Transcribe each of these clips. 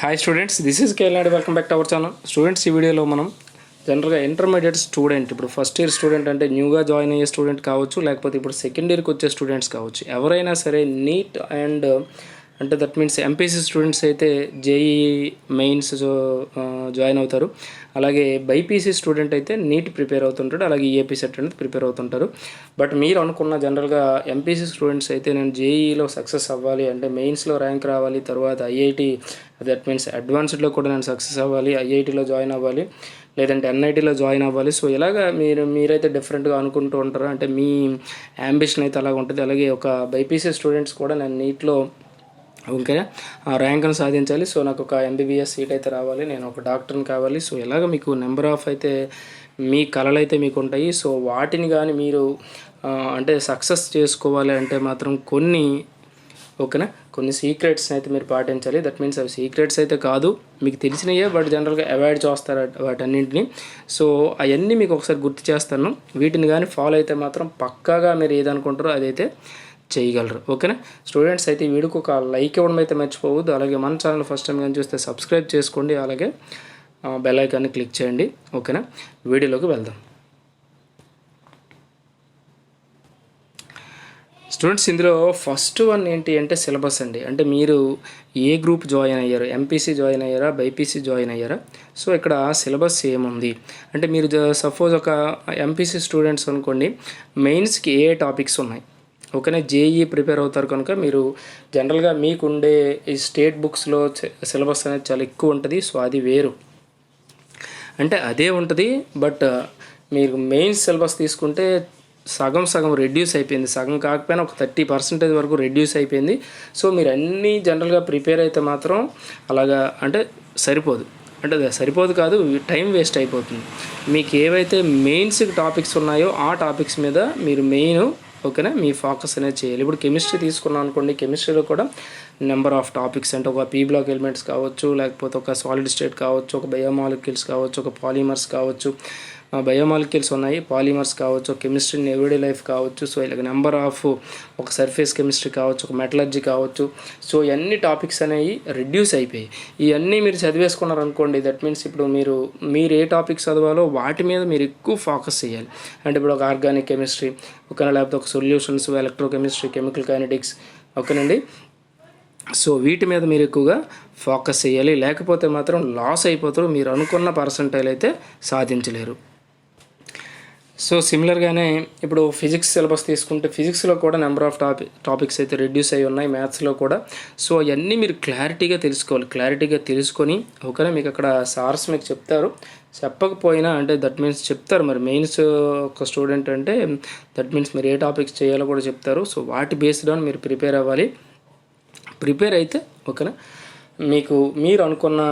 Hi students this is కేఎల్నాడి welcome back to our channel students ఈ వీడియోలో మనం జనరల్గా ఇంటర్మీడియట్ స్టూడెంట్ ఇప్పుడు ఫస్ట్ ఇయర్ స్టూడెంట్ అంటే న్యూగా జాయిన్ అయ్యే స్టూడెంట్ కావచ్చు లేకపోతే ఇప్పుడు సెకండ్ ఇయర్కి వచ్చే స్టూడెంట్స్ కావచ్చు. ఎవరైనా సరే నీట్ అండ్ అంటే దట్ మీన్స్ ఎంపీసీ స్టూడెంట్స్ అయితే జేఈ మెయిన్స్ జాయిన్ అవుతారు. అలాగే బైపీసీ స్టూడెంట్ అయితే నీట్ ప్రిపేర్ అవుతుంటాడు అలాగే ఈఏపీ సెట్ అనేది ప్రిపేర్ అవుతుంటారు. బట్ మీరు అనుకున్న జనరల్గా ఎంపీసీ స్టూడెంట్స్ అయితే నేను జేఈలో సక్సెస్ అవ్వాలి అంటే మెయిన్స్లో ర్యాంక్ రావాలి తర్వాత ఐఐటి దట్ మీన్స్ అడ్వాన్స్డ్లో కూడా నేను సక్సెస్ అవ్వాలి ఐఐటిలో జాయిన్ అవ్వాలి లేదంటే ఎన్ఐటీలో జాయిన్ అవ్వాలి. సో ఇలాగా మీరు మీరైతే డిఫరెంట్గా అనుకుంటూ ఉంటారు? అంటే మీ అంబిషన్ అయితే అలాగ ఉంటుంది అలాగే ఒక బైపీసీ స్టూడెంట్స్ కూడా నేను నీట్లో ఓకే. ఆ ర్యాంక్ను సాధించాలి. సో నాకు ఒక ఎంబీబీఎస్ సీట్ అయితే రావాలి. నేను ఒక డాక్టర్ని కావాలి. సో ఇలాగ మీకు నెంబర్ ఆఫ్ అయితే మీ కళలు అయితే మీకు ఉంటాయి. సో వాటిని కానీ మీరు అంటే సక్సెస్ చేసుకోవాలి అంటే మాత్రం కొన్ని ఓకేనా? కొన్ని సీక్రెట్స్ అయితే మీరు పాటించాలి. దట్ మీన్స్ అవి సీక్రెట్స్ అయితే కాదు. మీకు తెలిసినయే బట్ జనరల్గా అవాయిడ్ చేస్తారు వాటన్నింటిని. సో అవన్నీ మీకు ఒకసారి గుర్తు చేస్తాను. వీటిని కానీ ఫాలో అయితే మాత్రం పక్కాగా మీరు ఏదనుకుంటారో అదైతే చేయగలరు. ఓకేనా? స్టూడెంట్స్ అయితే ఈ వీడియోకి ఒక లైక్ ఇవ్వడం అయితే మర్చిపోవద్దు. అలాగే మన ఛానల్ ఫస్ట్ టైం కానీ చూస్తే సబ్స్క్రైబ్ చేసుకోండి. అలాగే బెల్ ఐకాన్ని క్లిక్ చేయండి. ఓకేనా? వీడియోలోకి వెళ్దాం. స్టూడెంట్స్ ఇందులో ఫస్ట్ వన్ ఏంటి అంటే సిలబస్ అండి. అంటే మీరు ఏ గ్రూప్ జాయిన్ అయ్యారు? ఎంపీసీ జాయిన్ అయ్యారా? బైపీసీ జాయిన్ అయ్యారా? సో ఇక్కడ సిలబస్ ఏముంది? అంటే మీరు సపోజ్ ఒక ఎంపీసీ స్టూడెంట్స్ అనుకోండి మెయిన్స్కి ఏ టాపిక్స్ ఉన్నాయి? ఓకేనా జేఈ ప్రిపేర్ అవుతారు కనుక మీరు జనరల్గా మీకుండే ఈ స్టేట్ బుక్స్లో సిలబస్ అనేది చాలా ఎక్కువ ఉంటుంది సో అది వేరు. అంటే అదే ఉంటుంది బట్ మీరు మెయిన్ సిలబస్ తీసుకుంటే సగం సగం రెడ్యూస్ అయిపోయింది. సగం కాకపోయినా ఒక థర్టీ పర్సెంటేజ్ వరకు రెడ్యూస్ అయిపోయింది. సో మీరు అన్నీ జనరల్గా ప్రిపేర్ అయితే మాత్రం అలాగా అంటే సరిపోదు. అంటే సరిపోదు కాదు టైం వేస్ట్ అయిపోతుంది. మీకు ఏవైతే మెయిన్స్ టాపిక్స్ ఉన్నాయో ఆ టాపిక్స్ మీద మీరు మెయిన్ ఓకేనా? మీ ఫోకస్ అనేది చేయాలి. ఇప్పుడు కెమిస్ట్రీ తీసుకున్నాం అనుకోండి కెమిస్ట్రీలో కూడా నెంబర్ ఆఫ్ టాపిక్స్ అంటే ఒక పీ బ్లాక్ ఎలిమెంట్స్ కావచ్చు లేకపోతే ఒక సాలిడ్ స్టేట్ కావచ్చు ఒక బయోమాలిక్యూల్స్ కావచ్చు ఒక పాలిమర్స్ కావచ్చు బయోమాలిక్యూల్స్ ఉన్నాయి. పాలిమర్స్ కావచ్చు కెమిస్ట్రీ ఎవ్రీడే లైఫ్ కావచ్చు. సో ఇలాగ నెంబర్ ఆఫ్ ఒక సర్ఫేస్ కెమిస్ట్రీ కావచ్చు ఒక మెటలర్జీ కావచ్చు. సో ఇవన్నీ టాపిక్స్ అనేవి రెడ్యూస్ అయిపోయాయి. ఇవన్నీ మీరు చదివేసుకున్నారు అనుకోండి దట్ మీన్స్ ఇప్పుడు మీరు మీరు ఏ టాపిక్స్ చదవాలో వాటి మీద మీరు ఎక్కువ ఫోకస్ చేయాలి. అంటే ఇప్పుడు ఒక ఆర్గానిక్ కెమిస్ట్రీ ఒక లేకపోతే ఒక సొల్యూషన్స్ ఎలక్ట్రోకెమిస్ట్రీ కెమికల్ కైనటిక్స్ ఓకేనండి? సో వీటి మీద మీరు ఎక్కువగా ఫోకస్ చేయాలి. లేకపోతే మాత్రం లాస్ అయిపోతారు. మీరు అనుకున్న పర్సంటైల్ అయితే సాధించలేరు. సో సిమిలర్గానే ఇప్పుడు ఫిజిక్స్ సిలబస్ తీసుకుంటే ఫిజిక్స్లో కూడా నెంబర్ ఆఫ్ టాపిక్ టాపిక్స్ అయితే రెడ్యూస్ అయి ఉన్నాయి మ్యాథ్స్లో కూడా. సో అవన్నీ మీరు క్లారిటీగా తెలుసుకోవాలి. క్లారిటీగా తెలుసుకొని ఓకేనా మీకు అక్కడ సార్స్ మీకు చెప్తారు. చెప్పకపోయినా అంటే దట్ మీన్స్ చెప్తారు. మరి మెయిన్స్ ఒక స్టూడెంట్ అంటే దట్ మీన్స్ మీరు ఏ టాపిక్స్ చేయాలో కూడా చెప్తారు. సో వాటి బేస్డ్ ఆన్ మీరు ప్రిపేర్ అవ్వాలి. ప్రిపేర్ అయితే ఓకేనా మీకు మీరు అనుకున్న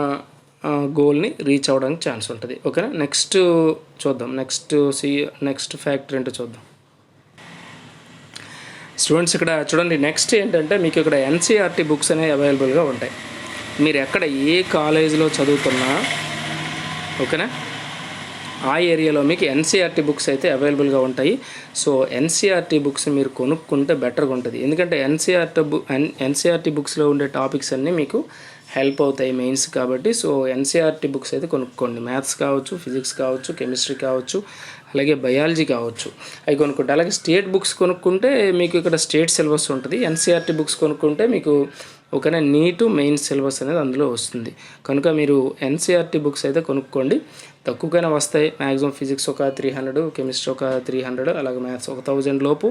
గోల్ని రీచ్ అవ్వడానికి ఛాన్స్ ఉంటుంది. ఓకేనా నెక్స్ట్ చూద్దాం. నెక్స్ట్ సి నెక్స్ట్ ఫ్యాక్టర్ ఏంటో చూద్దాం. స్టూడెంట్స్ ఇక్కడ చూడండి నెక్స్ట్ ఏంటంటే మీకు ఇక్కడ ఎన్సీఆర్టీ బుక్స్ అనేవి అవైలబుల్గా ఉంటాయి. మీరు ఎక్కడ ఏ కాలేజీలో చదువుతున్నా ఓకేనా ఆ ఏరియాలో మీకు ఎన్సీఆర్టీ బుక్స్ అయితే అవైలబుల్గా ఉంటాయి. సో ఎన్సీఆర్టీ బుక్స్ మీరు కొనుక్కుంటే బెటర్గా ఉంటుంది. ఎందుకంటే ఎన్సీఆర్టీ బుక్ ఎన్సీఆర్టీ బుక్స్లో ఉండే టాపిక్స్ అన్నీ మీకు హెల్ప్ అవుతాయి మెయిన్స్ కాబట్టి సో ఎన్సీఆర్టీ బుక్స్ అయితే కొనుక్కోండి. మ్యాథ్స్ కావచ్చు ఫిజిక్స్ కావచ్చు కెమిస్ట్రీ కావచ్చు అలాగే బయాలజీ కావచ్చు. అవి కొనుక్కుంటే అలాగే స్టేట్ బుక్స్ కొనుక్కుంటే మీకు ఇక్కడ స్టేట్ సిలబస్ ఉంటుంది. ఎన్సీఆర్టీ బుక్స్ కొనుక్కుంటే మీకు ఒకనే నీటు మెయిన్ సిలబస్ అనేది అందులో వస్తుంది. కనుక మీరు ఎన్సీఆర్టీ బుక్స్ అయితే కొనుక్కోండి. తక్కువకైనా వస్తాయి. మ్యాక్సిమం ఫిజిక్స్ ఒక త్రీ హండ్రెడ్ కెమిస్ట్రీ ఒక త్రీ హండ్రెడ్ అలాగే మ్యాథ్స్ ఒక థౌజండ్ లోపు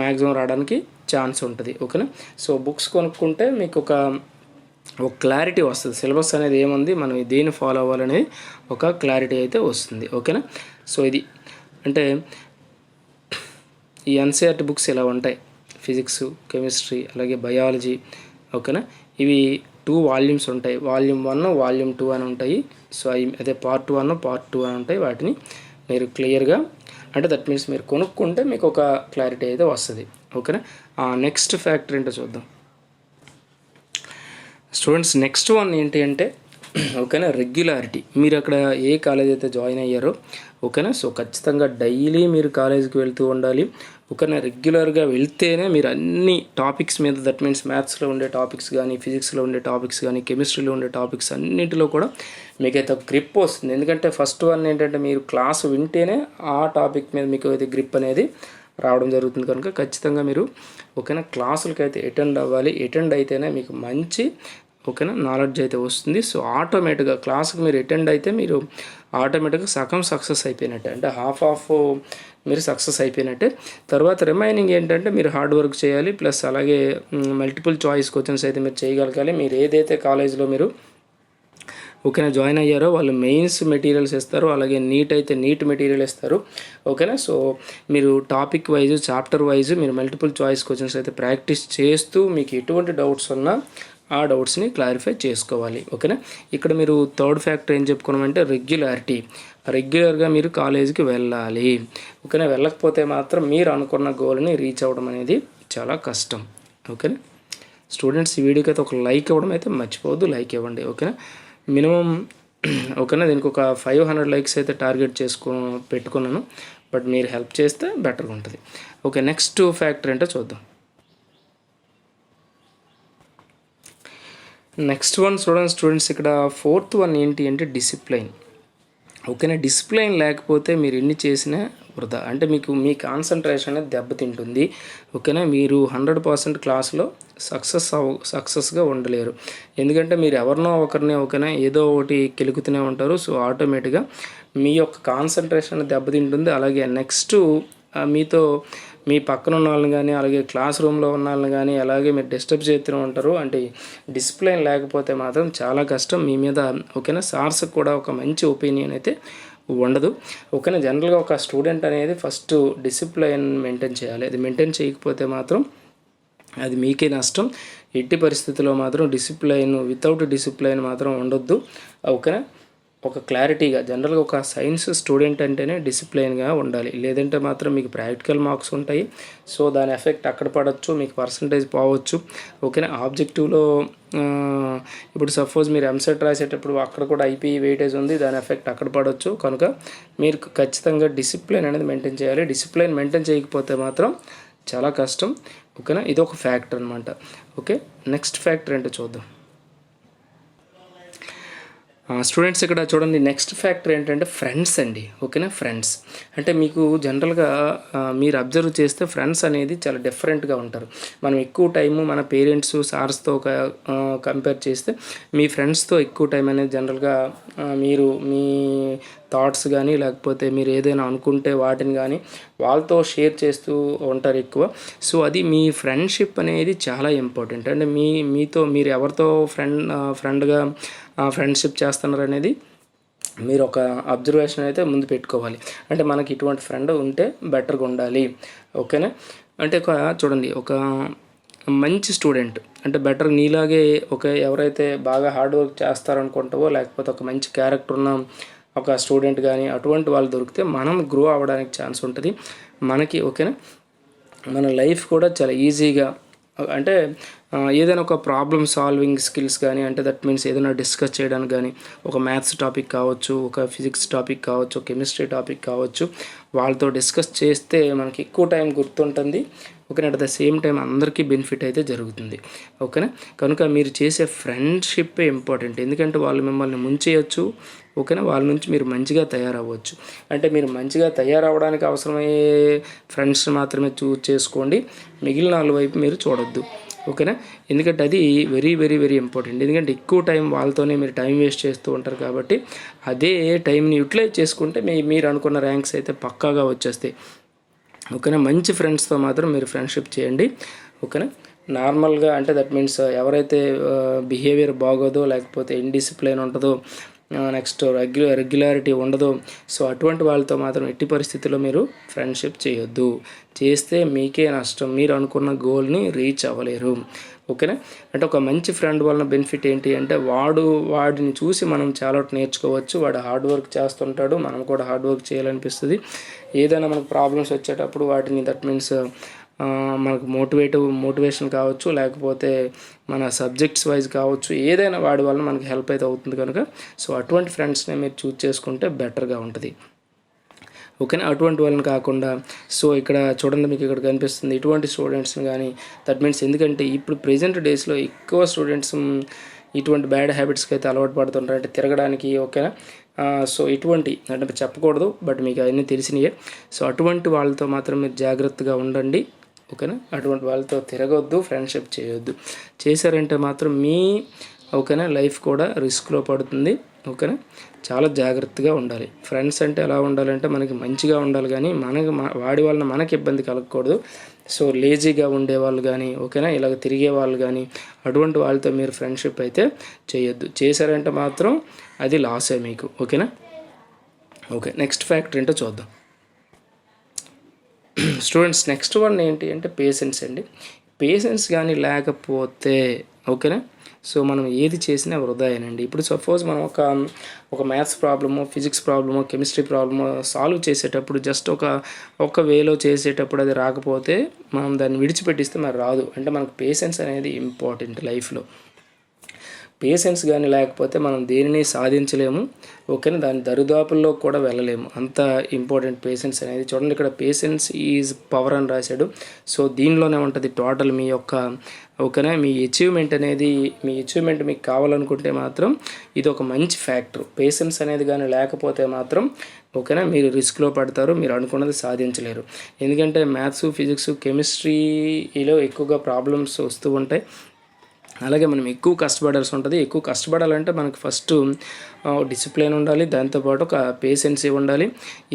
మ్యాక్సిమం రావడానికి ఛాన్స్ ఉంటుంది. ఓకేనా సో బుక్స్ కొనుక్కుంటే మీకు ఒక ఒక క్లారిటీ వస్తుంది. సిలబస్ అనేది ఏముంది? మనం దేన్ని ఫాలో అవ్వాలనేది ఒక క్లారిటీ అయితే వస్తుంది. ఓకేనా సో ఇది అంటే ఈ ఎన్సీఆర్టీ బుక్స్ ఇలా ఉంటాయి. ఫిజిక్స్ కెమిస్ట్రీ అలాగే బయాలజీ ఓకేనా ఇవి టూ వాల్యూమ్స్ ఉంటాయి. వాల్యూమ్ వన్ వాల్యూమ్ టూ అని ఉంటాయి. సో అవి అదే పార్ట్ వన్ పార్ట్ టూ అని ఉంటాయి. వాటిని మీరు క్లియర్గా అంటే దట్ మీన్స్ మీరు కొనుక్కుంటే మీకు ఒక క్లారిటీ అయితే వస్తుంది. ఓకేనా నెక్స్ట్ ఫ్యాక్టర్ ఏంటో చూద్దాం. స్టూడెంట్స్ నెక్స్ట్ వన్ ఏంటి అంటే ఓకేనా రెగ్యులారిటీ మీరు అక్కడ ఏ కాలేజ్ అయితే జాయిన్ అయ్యారో ఓకేనా సో ఖచ్చితంగా డైలీ మీరు కాలేజీకి వెళ్తూ ఉండాలి. ఒకనే రెగ్యులర్గా వెళ్తేనే మీరు అన్ని టాపిక్స్ మీద దట్ మీన్స్ మ్యాథ్స్లో ఉండే టాపిక్స్ కానీ ఫిజిక్స్లో ఉండే టాపిక్స్ కానీ కెమిస్ట్రీలో ఉండే టాపిక్స్ అన్నింటిలో కూడా మీకైతే గ్రిప్ వస్తుంది. ఎందుకంటే ఫస్ట్ వన్ ఏంటంటే మీరు క్లాస్ వింటేనే ఆ టాపిక్ మీద మీకు అయితే గ్రిప్ అనేది రావడం జరుగుతుంది కనుక ఖచ్చితంగా మీరు ఓకేనా క్లాసులకి అయితే అటెండ్ అవ్వాలి. అటెండ్ అయితేనే మీకు మంచి ఓకేనా నాలెడ్జ్ అయితే వస్తుంది. సో ఆటోమేటిక్గా క్లాస్కి మీరు అటెండ్ అయితే మీరు ఆటోమేటిక్గా సగం సక్సెస్ అయిపోయినట్టే. అంటే హాఫ్ ఆఫ్ uh, మీరు సక్సెస్ అయిపోయినట్టే. తర్వాత రిమైనింగ్ ఏంటంటే మీరు హార్డ్ వర్క్ చేయాలి. ప్లస్ అలాగే మల్టిపుల్ చాయిస్ క్వశ్చన్స్ అయితే మీరు చేయగలగాలి. మీరు ఏదైతే కాలేజ్లో మీరు ఓకేనా జాయిన్ అయ్యారో వాళ్ళు మెయిన్స్ మెటీరియల్స్ ఇస్తారు అలాగే నీట్ అయితే నీట్ మెటీరియల్ ఇస్తారు ఓకేనా? సో మీరు టాపిక్ వైజ్ చాప్టర్ వైజ్ మీరు మల్టిపుల్ చాయిస్ క్వశ్చన్స్ అయితే ప్రాక్టీస్ చేస్తూ మీకు ఎటువంటి డౌట్స్ ఉన్నా ఆ డౌట్స్ని క్లారిఫై చేసుకోవాలి ఓకేనా? ఇక్కడ మీరు థర్డ్ ఫ్యాక్టర్ ఏం చెప్పుకున్నామంటే రెగ్యులారిటీ రెగ్యులర్గా మీరు కాలేజీకి వెళ్ళాలి ఓకేనా? వెళ్ళకపోతే మాత్రం మీరు అనుకున్న గోల్ని రీచ్ అవ్వడం అనేది చాలా కష్టం ఓకేనా? స్టూడెంట్స్ ఈ వీడియోకి అయితే ఒక లైక్ ఇవ్వడం అయితే మర్చిపోవద్దు లైక్ ఇవ్వండి ఓకేనా? మినిమం ఓకేనా దీనికి ఒక ఫైవ్ హండ్రెడ్ లైక్స్ అయితే టార్గెట్ చేసుకో పెట్టుకున్నాను. బట్ మీరు హెల్ప్ చేస్తే బెటర్గా ఉంటుంది. ఓకే నెక్స్ట్ ఫ్యాక్టర్ ఏంటో చూద్దాం. నెక్స్ట్ వన్ చూడండి స్టూడెంట్స్ ఇక్కడ ఫోర్త్ వన్ ఏంటి అంటే డిసిప్లైన్ ఓకేనా డిసిప్లైన్ లేకపోతే మీరు ఎన్ని చేసినా వృధా అంటే మీకు మీ కాన్సన్ట్రేషన్ అనేది దెబ్బతింటుంది. ఓకేనా? మీరు హండ్రెడ్ పర్సెంట్ క్లాస్లో సక్సెస్ అవ సక్సెస్గా ఉండలేరు. ఎందుకంటే మీరు ఎవరినో ఒకరిని ఓకేనా ఏదో ఒకటి కెలుకుతూనే ఉంటారు. సో ఆటోమేటిక్గా మీ యొక్క కాన్సన్ట్రేషన్ దెబ్బతింటుంది. అలాగే నెక్స్ట్ మీతో మీ పక్కన ఉన్న వాళ్ళని కానీ అలాగే క్లాస్ రూమ్లో ఉన్న వాళ్ళని కానీ అలాగే మీరు డిస్టర్బ్ చేస్తూనే ఉంటారు. అంటే డిసిప్లిన్ లేకపోతే మాత్రం చాలా కష్టం. మీ మీద ఓకేనా సార్స్కి కూడా ఒక మంచి ఒపీనియన్ అయితే ఉండదు. ఓకేనా జనరల్గా ఒక స్టూడెంట్ అనేది ఫస్ట్ డిసిప్లైన్ మెయింటైన్ చేయాలి. అది మెయింటైన్ చేయకపోతే మాత్రం అది మీకే నష్టం. ఎట్టి పరిస్థితుల్లో మాత్రం డిసిప్లైన్ వితౌట్ డిసిప్లైన్ మాత్రం ఉండొద్దు. ఓకేనా ఒక క్లారిటీగా జనరల్గా ఒక సైన్స్ స్టూడెంట్ అంటేనే డిసిప్లైన్గా ఉండాలి. లేదంటే మాత్రం మీకు ప్రాక్టికల్ మార్క్స్ ఉంటాయి. సో దాని ఎఫెక్ట్ అక్కడ పడవచ్చు మీకు పర్సంటేజ్ పోవచ్చు. ఓకేనా? ఆబ్జెక్టివ్లో ఇప్పుడు సపోజ్ మీరు ఎంసెట్ రాసేటప్పుడు అక్కడ కూడా ఐపీ వెయిటేజ్ ఉంది దాని ఎఫెక్ట్ అక్కడ పడవచ్చు కనుక మీరు ఖచ్చితంగా డిసిప్లైన్ అనేది మెయింటైన్ చేయాలి. డిసిప్లైన్ మెయింటైన్ చేయకపోతే మాత్రం చాలా కష్టం. ఓకేనా? ఇది ఒక ఫ్యాక్టర్ అనమాట ఓకే? నెక్స్ట్ ఫ్యాక్టర్ ఏంటో చూద్దాం. స్టూడెంట్స్ ఇక్కడ చూడండి నెక్స్ట్ ఫ్యాక్టర్ ఏంటంటే ఫ్రెండ్స్ అండి ఓకేనా ఫ్రెండ్స్ అంటే మీకు జనరల్గా మీరు అబ్జర్వ్ చేస్తే ఫ్రెండ్స్ అనేది చాలా డిఫరెంట్గా ఉంటారు. మనం ఎక్కువ టైము మన పేరెంట్స్ సార్స్తో కంపేర్ చేస్తే మీ ఫ్రెండ్స్తో ఎక్కువ టైం అనేది జనరల్గా మీరు మీ థాట్స్ కానీ లేకపోతే మీరు ఏదైనా అనుకుంటే వాటిని కానీ వాళ్ళతో షేర్ చేస్తూ ఉంటారు ఎక్కువ. సో అది మీ ఫ్రెండ్షిప్ అనేది చాలా ఇంపార్టెంట్ అంటే మీ మీతో మీరు ఎవరితో ఫ్రెండ్ ఫ్రెండ్గా ఫ్రెండ్షిప్ చేస్తున్నారు అనేది మీరు ఒక అబ్జర్వేషన్ అయితే ముందు పెట్టుకోవాలి. అంటే మనకి ఇటువంటి ఫ్రెండ్ ఉంటే బెటర్గా ఉండాలి. ఓకేనా? అంటే ఒక చూడండి ఒక మంచి స్టూడెంట్ అంటే బెటర్ నీలాగే ఒక ఎవరైతే బాగా హార్డ్ వర్క్ చేస్తారనుకుంటావో లేకపోతే ఒక మంచి క్యారెక్టర్ ఉన్న ఒక స్టూడెంట్ కానీ అటువంటి వాళ్ళు దొరికితే మనం గ్రో అవ్వడానికి ఛాన్స్ ఉంటుంది. మనకి ఓకేనా? మన లైఫ్ కూడా చాలా ఈజీగా అంటే ఏదైనా ఒక ప్రాబ్లమ్ సాల్వింగ్ స్కిల్స్ కానీ అంటే దట్ మీన్స్ ఏదైనా డిస్కస్ చేయడానికి కానీ ఒక మ్యాథ్స్ టాపిక్ కావచ్చు ఒక ఫిజిక్స్ టాపిక్ కావచ్చు కెమిస్ట్రీ టాపిక్ కావచ్చు వాళ్ళతో డిస్కస్ చేస్తే మనకి ఎక్కువ టైం గుర్తుంటుంది. ఓకేనా అట్ ద సేమ్ టైం అందరికీ బెనిఫిట్ అయితే జరుగుతుంది. ఓకేనా కనుక మీరు చేసే ఫ్రెండ్షిప్ ఇంపార్టెంట్ ఎందుకంటే వాళ్ళు మిమ్మల్ని ముంచేయచ్చు ఓకేనా? వాళ్ళ నుంచి మీరు మంచిగా తయారవ్వచ్చు. అంటే మీరు మంచిగా తయారవడానికి అవసరమయ్యే ఫ్రెండ్స్ మాత్రమే చూస్ చేసుకోండి. మిగిలిన వాళ్ళ వైపు మీరు చూడొద్దు. ఓకేనా? ఎందుకంటే అది వెరీ వెరీ వెరీ ఇంపార్టెంట్ ఎందుకంటే ఎక్కువ టైం వాళ్ళతోనే మీరు టైం వేస్ట్ చేస్తూ ఉంటారు కాబట్టి అదే టైంని యూటిలైజ్ చేసుకుంటే మీ మీరు అనుకున్న ర్యాంక్స్ అయితే పక్కాగా వచ్చేస్తాయి. ఓకేనా? మంచి ఫ్రెండ్స్తో మాత్రం మీరు ఫ్రెండ్షిప్ చేయండి. ఓకేనా? నార్మల్గా అంటే దట్ మీన్స్ ఎవరైతే బిహేవియర్ బాగోదో లేకపోతే ఇండిసిప్లైన్ ఉంటుందో నెక్స్ట్ రెగ్యులర్ రెగ్యులారిటీ ఉండదు. సో అటువంటి వాళ్ళతో మాత్రం ఎట్టి పరిస్థితుల్లో మీరు ఫ్రెండ్షిప్ చేయొద్దు. చేస్తే మీకే నష్టం. మీరు అనుకున్న గోల్ని రీచ్ అవ్వలేరు. ఓకేనా అంటే ఒక మంచి ఫ్రెండ్ వలన బెనిఫిట్ ఏంటి అంటే వాడు వాడిని చూసి మనం చాలా నేర్చుకోవచ్చు. వాడు హార్డ్ వర్క్ చేస్తుంటాడు. మనం కూడా హార్డ్ వర్క్ చేయాలనిపిస్తుంది. ఏదైనా మనకు ప్రాబ్లమ్స్ వచ్చేటప్పుడు వాటిని దట్ మీన్స్ మనకు మోటివేటివ్ మోటివేషన్ కావచ్చు లేకపోతే మన సబ్జెక్ట్స్ వైజ్ కావచ్చు ఏదైనా వాడి వల్ల మనకి హెల్ప్ అయితే అవుతుంది కనుక. సో అటువంటి ఫ్రెండ్స్ని మీరు చూస్ చేసుకుంటే బెటర్గా ఉంటుంది. ఓకేనా? అటువంటి వాళ్ళని కాకుండా సో ఇక్కడ చూడండి మీకు ఇక్కడ కనిపిస్తుంది ఇటువంటి స్టూడెంట్స్ని కానీ దట్ మీన్స్ ఎందుకంటే ఇప్పుడు ప్రజెంట్ డేస్లో ఎక్కువ స్టూడెంట్స్ ఇటువంటి బ్యాడ్ హ్యాబిట్స్కి అయితే అలవాటు పడుతుంటారు అంటే తిరగడానికి ఓకేనా? సో ఇటువంటి అంటే చెప్పకూడదు బట్ మీకు అవన్నీ తెలిసినయే. సో అటువంటి వాళ్ళతో మాత్రం మీరు జాగ్రత్తగా ఉండండి. ఓకేనా? అటువంటి వాళ్ళతో తిరగొద్దు ఫ్రెండ్షిప్ చేయొద్దు. చేశారంటే మాత్రం మీ ఓకేనా లైఫ్ కూడా రిస్క్లో పడుతుంది ఓకేనా? చాలా జాగ్రత్తగా ఉండాలి. ఫ్రెండ్స్ అంటే ఎలా ఉండాలంటే మనకి మంచిగా ఉండాలి కానీ మనకి వాడి వలన మనకి ఇబ్బంది కలగకూడదు. సో లేజీగా ఉండేవాళ్ళు కానీ ఓకేనా ఇలాగ తిరిగే వాళ్ళు కానీ అటువంటి వాళ్ళతో మీరు ఫ్రెండ్షిప్ అయితే చేయొద్దు. చేశారంటే మాత్రం అది లాసే మీకు ఓకేనా? ఓకే నెక్స్ట్ ఫ్యాక్ట్ ఏంటో చూద్దాం. స్టూడెంట్స్ నెక్స్ట్ వన్ ఏంటి అంటే పేషెన్స్ అండి. పేషెన్స్ కానీ లేకపోతే ఓకేనా సో మనం ఏది చేసినా వృధాయేనండి. ఇప్పుడు సపోజ్ మనం ఒక ఒక maths problem physics problem chemistry problem solve చేసేటప్పుడు జస్ట్ ఒక ఒక వేలో చేసేటప్పుడు అది రాకపోతే మనం దాన్ని విడిచిపెట్టిస్తే మరి రాదు. అంటే మనకు పేషెన్స్ అనేది ఇంపార్టెంట్ లైఫ్లో. పేషెన్స్ కానీ లేకపోతే మనం దేనిని సాధించలేము ఓకేనా దాని దరిదాపుల్లో కూడా వెళ్ళలేము. అంత ఇంపార్టెంట్ పేషెన్స్ అనేది. చూడండి ఇక్కడ పేషెన్స్ ఈజ్ పవర్ అని రాశాడు. సో దీనిలోనే ఉంటుంది టోటల్ మీ యొక్క ఓకేనా మీ అచీవ్మెంట్ అనేది మీ అచీవ్మెంట్ మీకు కావాలనుకుంటే మాత్రం ఇది ఒక మంచి ఫ్యాక్టర్. పేషెన్స్ అనేది కానీ లేకపోతే మాత్రం ఓకేనా మీరు రిస్క్లో పడతారు మీరు అనుకున్నది సాధించలేరు. ఎందుకంటే మ్యాథ్స్ ఫిజిక్స్ కెమిస్ట్రీలో ఎక్కువగా ప్రాబ్లమ్స్ వస్తూ ఉంటాయి. అలాగే మనం ఎక్కువ కష్టపడాల్సి ఉంటుంది. ఎక్కువ కష్టపడాలంటే మనకు ఫస్ట్ డిసిప్లిన్ ఉండాలి. దాంతోపాటు ఒక పేషెన్సీ ఉండాలి.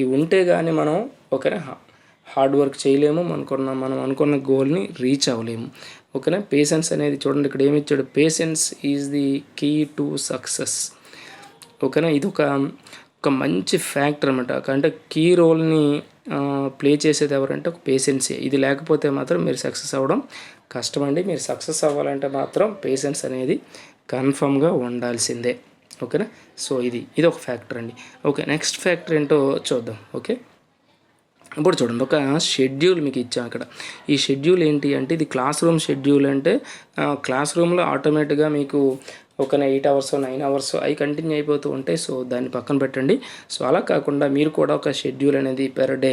ఇవి ఉంటే కానీ మనం ఓకేనా హార్డ్ వర్క్ చేయలేము. మనకున్న మనం అనుకున్న గోల్ని రీచ్ అవ్వలేము. ఓకేనా? పేషెన్స్ అనేది చూడండి ఇక్కడ ఏమి ఇచ్చాడు? Patience is the key to success ఓకేనా? ఇది ఒక ఒక మంచి ఫ్యాక్టర్ అనమాట అంటే కీ రోల్ని ప్లే చేసేది ఎవరంటే ఒక పేషెన్సీ ఇది లేకపోతే మాత్రం మీరు సక్సెస్ అవ్వడం కష్టమండి. మీరు సక్సెస్ అవ్వాలంటే మాత్రం పేషెన్స్ అనేది కన్ఫర్మ్గా ఉండాల్సిందే. ఓకేనా? సో ఇది ఇది ఒక ఫ్యాక్టర్ అండి. ఓకే నెక్స్ట్ ఫ్యాక్టర్ ఏంటో చూద్దాం. ఓకే? ఇప్పుడు చూడండి ఒక షెడ్యూల్ మీకు ఇచ్చాం అక్కడ ఈ షెడ్యూల్ ఏంటి అంటే ఇది క్లాస్ రూమ్ షెడ్యూల్ అంటే క్లాస్ రూమ్లో ఆటోమేటిక్గా మీకు ఒక ఎయిట్ అవర్స్ నైన్ అవర్స్ అవి కంటిన్యూ అయిపోతూ ఉంటాయి. సో దాన్ని పక్కన పెట్టండి. సో అలా కాకుండా మీరు కూడా ఒక షెడ్యూల్ అనేది పెర్ డే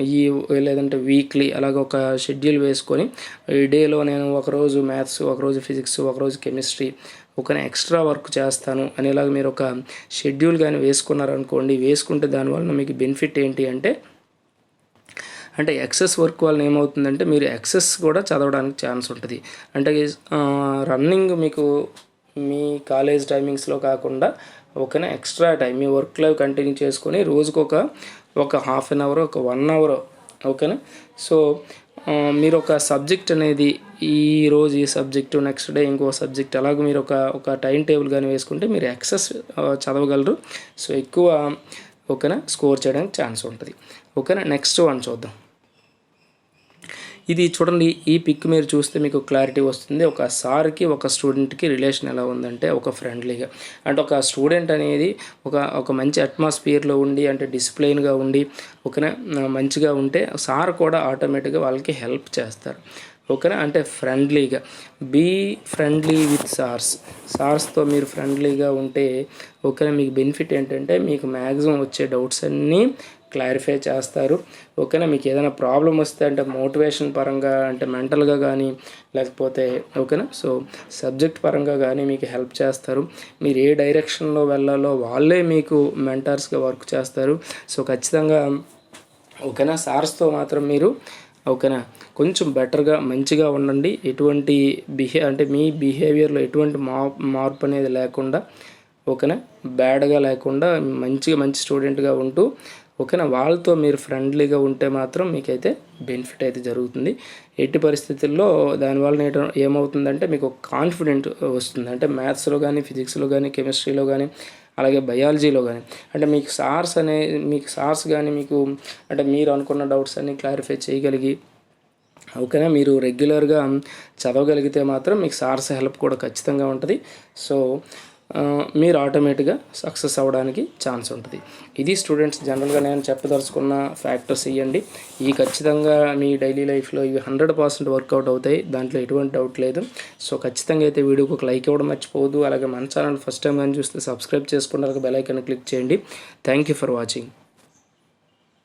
ఈ లేదంటే వీక్లీ అలాగ ఒక షెడ్యూల్ వేసుకొని ఈ డేలో నేను ఒకరోజు మ్యాథ్స్ ఒకరోజు ఫిజిక్స్ ఒకరోజు కెమిస్ట్రీ ఒక ఎక్స్ట్రా వర్క్ చేస్తాను అనేలాగా మీరు ఒక షెడ్యూల్ కానీ వేసుకున్నారనుకోండి వేసుకుంటే దానివల్ల మీకు బెనిఫిట్ ఏంటి అంటే అంటే ఎక్సెస్ వర్క్ వల్ల ఏమవుతుందంటే మీరు ఎక్సెస్ కూడా చదవడానికి ఛాన్స్ ఉంటుంది. అంటే రన్నింగ్ మీకు మీ కాలేజ్ టైమింగ్స్లో కాకుండా ఓకేనా ఎక్స్ట్రా టైం మీ వర్క్లో కంటిన్యూ చేసుకొని రోజుకొక ఒక హాఫ్ అన్ అవర్ ఒక వన్ అవర్ ఓకేనా సో మీరు ఒక సబ్జెక్ట్ అనేది ఈ రోజు ఈ సబ్జెక్టు నెక్స్ట్ డే ఇంకో సబ్జెక్ట్ అలాగే మీరు ఒక ఒక టైం టేబుల్ కానీ వేసుకుంటే మీరు ఎక్సెస్ చదవగలరు. సో ఎక్కువ ఓకేనా స్కోర్ చేయడానికి ఛాన్స్ ఉంటుంది. ఓకేనా నెక్స్ట్ వన్ చూద్దాం. ఇది చూడండి ఈ పిక్ మీరు చూస్తే మీకు క్లారిటీ వస్తుంది. ఒక సార్కి ఒక స్టూడెంట్కి రిలేషన్ ఎలా ఉందంటే ఒక ఫ్రెండ్లీగా అంటే ఒక స్టూడెంట్ అనేది ఒక ఒక మంచి అట్మాస్ఫియర్లో ఉండి అంటే డిసిప్లైన్గా ఉండి ఓకేనా? మంచిగా ఉంటే సార్ కూడా ఆటోమేటిక్గా వాళ్ళకి హెల్ప్ చేస్తారు. ఓకేనా? అంటే ఫ్రెండ్లీగా బీ ఫ్రెండ్లీ విత్ సార్స్. సార్స్తో మీరు ఫ్రెండ్లీగా ఉంటే ఓకేనా? మీకు బెనిఫిట్ ఏంటంటే మీకు మ్యాక్సిమం వచ్చే డౌట్స్ అన్నీ క్లారిఫై చేస్తారు. ఓకేనా మీకు ఏదైనా ప్రాబ్లం వస్తే అంటే మోటివేషన్ పరంగా అంటే మెంటల్గా కానీ లేకపోతే ఓకేనా? సో సబ్జెక్ట్ పరంగా కానీ మీకు హెల్ప్ చేస్తారు. మీరు ఏ డైరెక్షన్లో వెళ్ళాలో వాళ్ళే మీకు మెంటర్స్గా వర్క్ చేస్తారు. సో ఖచ్చితంగా ఓకేనా? సార్స్తో మాత్రం మీరు ఓకేనా? కొంచెం బెటర్గా మంచిగా ఉండండి. ఎటువంటి బిహే అంటే మీ బిహేవియర్లో ఎటువంటి మా మార్పు అనేది లేకుండా ఓకేనా? బ్యాడ్గా లేకుండా మంచిగా మంచి స్టూడెంట్గా ఉంటూ ఓకేనా? వాళ్ళతో మీరు ఫ్రెండ్లీగా ఉంటే మాత్రం మీకైతే బెనిఫిట్ అయితే జరుగుతుంది. ఎట్టి పరిస్థితుల్లో దానివల్ల ఏమవుతుందంటే మీకు కాన్ఫిడెంట్ వస్తుంది. అంటే మ్యాథ్స్లో కానీ ఫిజిక్స్లో కానీ కెమిస్ట్రీలో కానీ అలాగే బయాలజీలో కానీ అంటే మీకు సార్స్ అనే మీకు సార్స్ కానీ మీకు అంటే మీరు అనుకున్న డౌట్స్ అన్ని క్లారిఫై చేయగలిగి ఓకేనా? మీరు రెగ్యులర్గా చదవగలిగితే మాత్రం మీకు సార్స్ హెల్ప్ కూడా ఖచ్చితంగా ఉంటుంది. సో మీరు ఆటోమేటిక్గా సక్సెస్ అవ్వడానికి ఛాన్స్ ఉంటుంది. ఇది స్టూడెంట్స్ జనరల్గా నేను చెప్పదలుచుకున్న ఫ్యాక్టర్స్ ఇవ్వండి. ఈ ఖచ్చితంగా మీ డైలీ లైఫ్లో ఇవి హండ్రెడ్ పర్సెంట్ వర్కౌట్ అవుతాయి. దాంట్లో ఎటువంటి డౌట్ లేదు. సో ఖచ్చితంగా అయితే వీడియోకి ఒక లైక్ ఇవ్వడం మర్చిపోదు అలాగే మన ఛానల్ ఫస్ట్ టైం కానీ చూస్తే సబ్స్క్రైబ్ చేసుకున్న బెల్ ఐకాన్ క్లిక్ చేయండి. Thank you for watching.